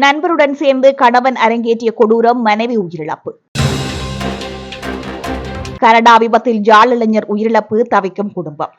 நண்பருடன் சேர்ந்து கணவன் அரங்கேற்றிய கொடூரம் மனைவி உயிரிழப்பு. கனடா விபத்தில் ஜாலிழஞர் உயிரிழப்பு தவிக்கும் குடும்பம்.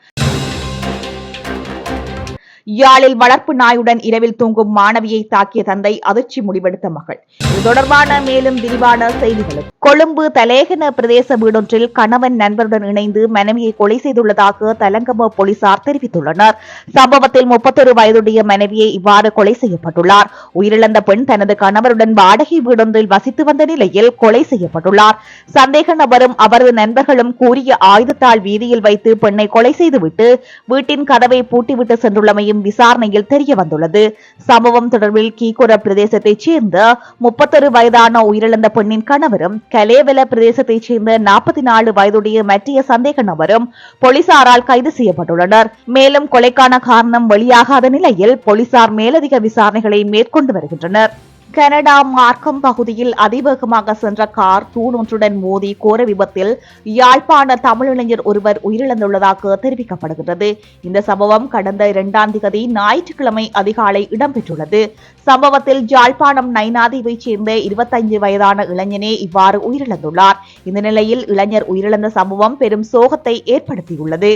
யாழில் வளர்ப்பு நாயுடன் இரவில் தூங்கும் மாணவியை தாக்கிய தந்தை அதிர்ச்சி முடிவெடுத்த மகள். இது தொடர்பான மேலும் விரிவான செய்திகளும் கொழும்பு தலேகன பிரதேச வீடொன்றில் கணவன் நண்பருடன் இணைந்து மனைவியை கொலை செய்துள்ளதாக தலங்கம போலீசார் தெரிவித்துள்ளனர். சம்பவத்தில் முப்பத்தொரு வயதுடைய மனைவியை இவ்வாறு கொலை செய்யப்பட்டுள்ளார். உயிரிழந்த பெண் தனது கணவருடன் வாடகை வீடொன்றில் வசித்து வந்த நிலையில் கொலை செய்யப்பட்டுள்ளார். சந்தேக நபரும் அவரது நண்பர்களும் கூறிய ஆயுதத்தால் வீதியில் வைத்து பெண்ணை கொலை செய்துவிட்டு வீட்டின் கதவை பூட்டிவிட்டு சென்றுள்ளமையும் விசாரணையில் தெரிய வந்துள்ளது. சம்பவம் தொடர்பில் கீக்குர பிரதேசத்தைச் சேர்ந்த முப்பத்தொரு வயதான உயிரிழந்த பெண்ணின் கணவரும் கலேவல பிரதேசத்தைச் சேர்ந்த நாற்பத்தி நாலு வயதுடைய மற்றைய சந்தேக நபரும் போலீசாரால் கைது செய்யப்பட்டுள்ளனர். மேலும் கொலைக்கான காரணம் வெளியாகாத நிலையில் போலீசார் மேலதிக விசாரணைகளை மேற்கொண்டு வருகின்றனர். கனடா மார்க்கம் பகுதியில் அதிவேகமாக சென்ற கார் தூண் ஒன்றுடன் மோதி கோர விபத்தில் யாழ்ப்பாண தமிழிளைஞர் ஒருவர் உயிரிழந்துள்ளதாக தெரிவிக்கப்படுகிறது இந்த சம்பவம் கடந்த இரண்டாம் திகதி ஞாயிற்றுக்கிழமை அதிகாலை இடம்பெற்றுள்ளது. சம்பவத்தில் யாழ்ப்பாணம் நைனாதீவை சேர்ந்த இருபத்தைந்து வயதான இளைஞனே இவ்வாறு உயிரிழந்துள்ளார். இந்த நிலையில் இளைஞர் உயிரிழந்த சம்பவம் பெரும் சோகத்தை ஏற்படுத்தியுள்ளது.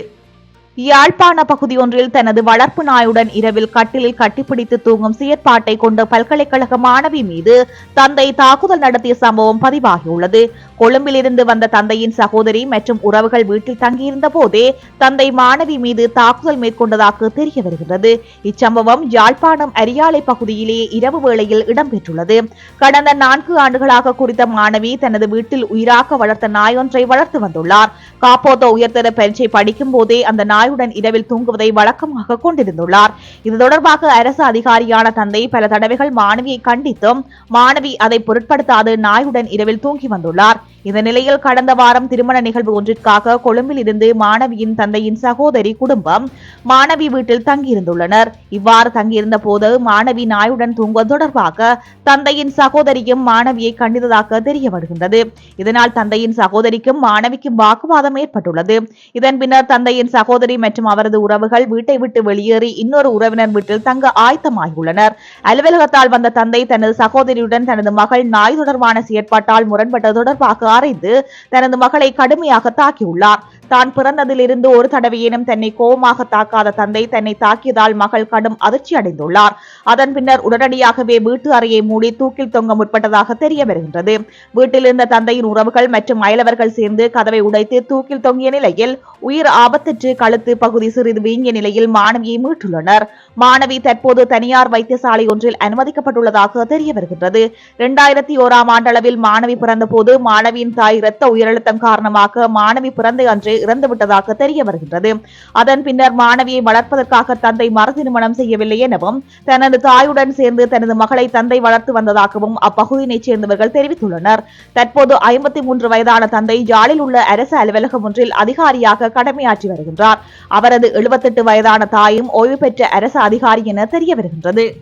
யாழ்ப்பாண பகுதி ஒன்றில் தனது வளர்ப்பு நாயுடன் இரவில் கட்டிலில் கட்டிப்பிடித்து தூங்கும் செயற்பாட்டை கொண்ட பல்கலைக்கழக மாணவி மீது தந்தை தாக்குதல் நடத்திய சம்பவம் பதிவாகியுள்ளது. கொழும்பிலிருந்து வந்த தந்தையின் சகோதரி மற்றும் உறவுகள் வீட்டில் தங்கியிருந்த போதே தந்தை மாணவி மீது தாக்குதல் மேற்கொண்டதாக தெரிய வருகிறது. இச்சம்பவம் யாழ்ப்பாணம் அரியாலை பகுதியிலே இரவு வேளையில் இடம்பெற்றுள்ளது. கடந்த நான்கு ஆண்டுகளாக குறித்த மாணவி தனது வீட்டில் உயிராக வளர்த்த நாயொன்றை வளர்த்து வந்துள்ளார். காப்போத்த உயர்தர பரீட்சை படிக்கும் போதே அந்த நாய் தாயுடன் இரவில் தூங்குவதை வழக்கமாக கொண்டிருந்துள்ளார். இது தொடர்பாக அரசு அதிகாரியான தந்தை பல தடவைகள் மாணவியை கண்டித்தும் மாணவி அதை பொருட்படுத்தாது நாயுடன் இரவில் தூங்கி வந்துள்ளார். இந்த நிலையில் கடந்த வாரம் திருமண நிகழ்வு ஒன்றிற்காக கொழும்பில் இருந்து மாணவியின் தந்தையின் சகோதரி குடும்பம் மாணவி வீட்டில் தங்கியிருந்துள்ளனர். இவ்வாறு தங்கியிருந்த போது மாணவி நாயுடன் தூங்குவது தொடர்பாக தந்தையின் சகோதரியும் மாணவியை கண்டித்ததாக தெரிய வருகின்றது. இதனால் தந்தையின் சகோதரிக்கும் மாணவிக்கும் வாக்குவாதம் ஏற்பட்டுள்ளது. இதன் பின்னர் தந்தையின் சகோதரி மற்றும் அவரது உறவுகள் வீட்டை விட்டு வெளியேறி இன்னொரு உறவினர் வீட்டில் தங்க ஆயத்தமாகியுள்ளனர். அலுவலகத்தால் வந்த தந்தை தனது சகோதரியுடன் தனது மகள் நாய் தொடர்பான செயற்பாட்டால் முரண்பட்டது தொடர்பாக மறைந்து தனது மகளை கடுமையாக தாக்கியுள்ளார். தான் பிறந்ததிலிருந்து ஒரு தடவையேனும் தன்னை கோபமாக தாக்காத தந்தை தன்னை தாக்கியதால் மகள் கடும் அதிர்ச்சி அடைந்துள்ளார். அதன் பின்னர் உடனடியாகவே வீட்டு அறையை மூடி தூக்கில் தொங்க முற்பட்டதாக தெரிய வருகின்றது. வீட்டில் இருந்த தந்தையின் உறவுகள் மற்றும் அயலவர்கள் சேர்ந்து கதவை உடைத்து தூக்கில் தொங்கிய நிலையில் உயிர் ஆபத்திற்கு கழுத்து பகுதி சிறிது வீங்கிய நிலையில் மாணவியை மீட்டுள்ளனர். மாணவி தற்போது தனியார் வைத்தியசாலை ஒன்றில் அனுமதிக்கப்பட்டுள்ளதாக தெரிய வருகின்றது. இரண்டாயிரத்தி ஓராம் ஆண்டளவில் மாணவி பிறந்தபோது மாணவியின் தாய் இரத்த உயிரிழத்தம் காரணமாக மாணவி பிறந்த அன்று இறந்துவிட்டதாக தெரிய வருகின்றது. அதன் பின்னர் மாணவியை வளர்ப்பதற்காக தந்தை மறு திருமணம் செய்யவில்லை எனவும் தனது தாயுடன் சேர்ந்து தனது மகளை தந்தை வளர்த்து வந்ததாகவும் அப்பகுதியினைச் சேர்ந்தவர்கள் தெரிவித்துள்ளனர். தற்போது ஐம்பத்தி மூன்று வயதான தந்தை ஜாலில் உள்ள அரசு அலுவலகம் ஒன்றில் அதிகாரியாக கடமையாற்றி வருகின்றார். அவரது எழுபத்தெட்டு வயதான தாயும் ஓய்வு பெற்ற அரசு அதிகாரி என தெரிய வருகின்றது.